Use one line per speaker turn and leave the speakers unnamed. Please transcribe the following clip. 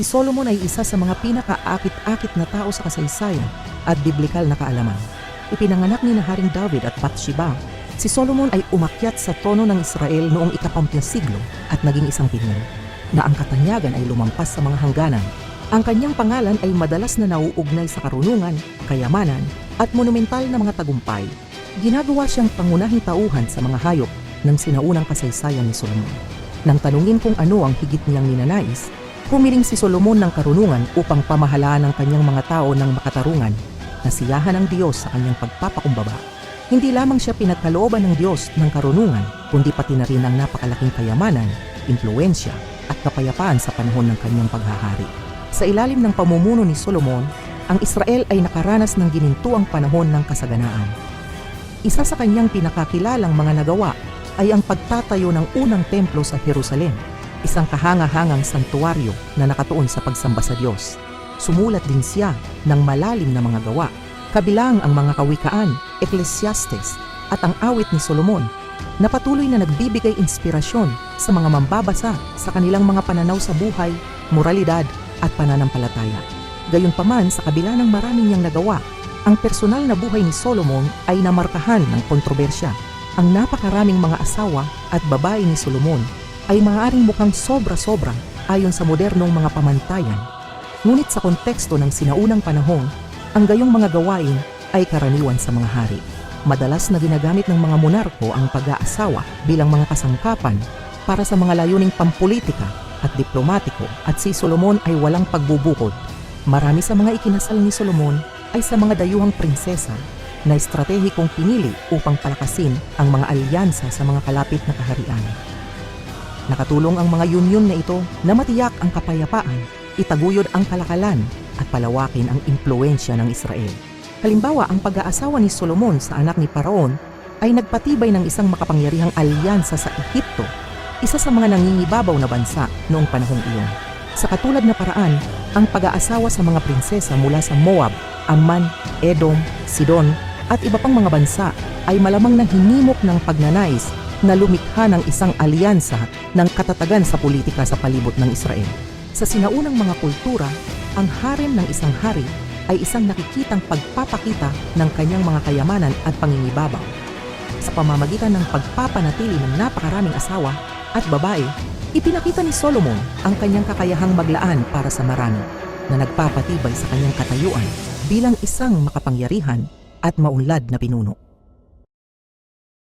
Si Solomon ay isa sa mga pinakaakit-akit na tao sa kasaysayan at biblikal na kaalaman. Ipinanganak ni na Haring David at Bathsheba, si Solomon ay umakyat sa trono ng Israel noong ikapampung siglo at naging isang pinili, na ang katanyagan ay lumampas sa mga hangganan. Ang kanyang pangalan ay madalas na nauugnay sa karunungan, kayamanan, at monumental na mga tagumpay. Ginagawa siyang pangunahing tauhan sa mga hayop ng sinaunang kasaysayan ni Solomon. Nang tanungin kung ano ang higit niyang ninanais, humiling si Solomon ng karunungan upang pamahalaan ang kanyang mga tao ng makatarungan, nasiyahan ng Diyos sa kanyang pagpapakumbaba. Hindi lamang siya pinagkalooban ng Diyos ng karunungan, kundi pati na rin ang napakalaking kayamanan, impluensya, at kapayapaan sa panahon ng kanyang paghahari. Sa ilalim ng pamumuno ni Solomon, ang Israel ay nakaranas ng ginintuang panahon ng kasaganaan. Isa sa kanyang pinakakilalang mga nagawa ay ang pagtatayo ng unang templo sa Jerusalem, isang kahanga-hangang santuaryo na nakatuon sa pagsamba sa Diyos. Sumulat din siya ng malalim na mga gawa, kabilang ang mga kawikaan, Ecclesiastes, at ang awit ni Solomon, na patuloy na nagbibigay inspirasyon sa mga mambabasa sa kanilang mga pananaw sa buhay, moralidad, at pananampalataya. Gayunpaman sa kabila ng maraming niyang nagawa, ang personal na buhay ni Solomon ay namarkahan ng kontrobersya. Ang napakaraming mga asawa at babae ni Solomon ay maaaring mukhang sobra-sobra ayon sa modernong mga pamantayan. Ngunit sa konteksto ng sinaunang panahon, ang gayong mga gawain ay karaniwan sa mga hari. Madalas na ginagamit ng mga monarko ang pag-aasawa bilang mga kasangkapan para sa mga layuning pampolitika at diplomatiko at si Solomon ay walang pagbubukod. Marami sa mga ikinasal ni Solomon ay sa mga dayuhang prinsesa na estratehikong pinili upang palakasin ang mga alyansa sa mga kalapit na kaharian. Nakatulong ang mga union na ito na matiyak ang kapayapaan, itaguyod ang kalakalan at palawakin ang impluensya ng Israel. Halimbawa, ang pag-aasawa ni Solomon sa anak ni Paraon ay nagpatibay ng isang makapangyarihang alyansa sa Ehipto, isa sa mga nangingibabaw na bansa noong panahong iyon. Sa katulad na paraan, ang pag-aasawa sa mga prinsesa mula sa Moab, Ammon, Edom, Sidon at iba pang mga bansa ay malamang na hinimok ng pagnanais na lumikha ng isang alyansa ng katatagan sa politika sa palibot ng Israel. Sa sinaunang mga kultura, ang harem ng isang hari ay isang nakikitang pagpapakita ng kanyang mga kayamanan at pangingibabaw. Sa pamamagitan ng pagpapanatili ng napakaraming asawa at babae, ipinakita ni Solomon ang kanyang kakayahang maglaan para sa marami na nagpapatibay sa kanyang katayuan bilang isang makapangyarihan at maunlad na pinuno.